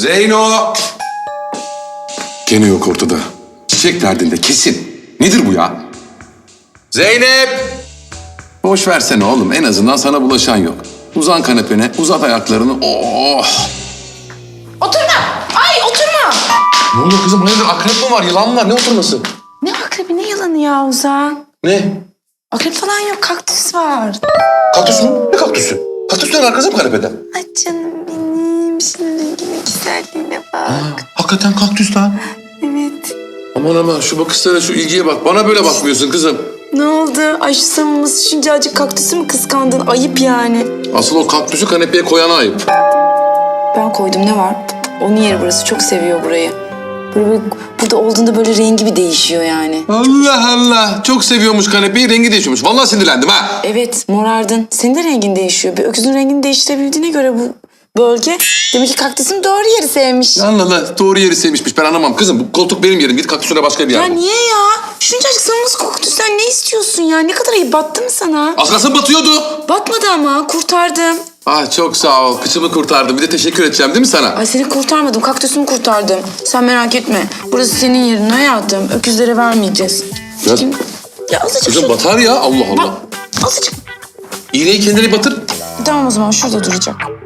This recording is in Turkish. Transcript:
Zeyno! Gene yok ortada. Çiçek derdinde kesin. Nedir bu ya? Zeynep! Boş versene oğlum. En azından sana bulaşan yok. Uzan kanepene, uzat ayaklarını. Oh! Oturma! Ay oturma! Ne oluyor kızım? Hayırdır? Akrep mi var? Yılan mı var? Ne oturması? Ne akrebi ne yılanı ya Ozan? Ne? Akrep falan yok kaktüs var. Kaktüs mü? Ne kaktüsü? Kaktüs ne var kızım kanepede? Ay canım güzelliğine bak. Hakikaten kaktüs lan. Evet. Aman aman şu bakışlara, şu ilgiye bak. Bana böyle bakmıyorsun kızım. Ne oldu? Ay şu savunması şuncacık kaktüsü mü kıskandın? Ayıp yani. Asıl o kaktüsü kanepeye koyana ayıp. Ben koydum ne var? Onun yeri burası. Çok seviyor burayı. Böyle, böyle- burada olduğunda böyle rengi bir değişiyor yani. Allah Allah. Çok seviyormuş kanepeyi, rengi değişiyormuş. Vallahi sinirlendim ha. Evet morardın. Senin de rengin değişiyor. Bir öküzün rengini değiştirebildiğine göre bu bölge demek ki kaktüsün doğru yeri sevmiş. Ya, Allah Allah. Doğru yeri sevmişmiş. Ben anlamam. Kızım bu koltuk benim yerim. Git kaktüsüne başka bir yer bul. niye ya? Şuncacık savunması kaktüsten ne istiyorsun ya? Ne kadar iyi battı mı sana? Az kalsın batıyordu. Batmadı ama kurtardım. Ah çok sağ ol. Kıçımı kurtardın. Bir de teşekkür edeceğim değil mi sana? Ay seni kurtarmadım. Kaktüsümü kurtardım. Sen merak etme. Burası senin yerin hayatım. Öküzlere vermeyeceğiz. Ya- Kim? Ya azıcık Kızım şu- batar ya. Allah Allah. Bak, azıcık. İğneyi kendine batır. Tamam o zaman şurada duracak.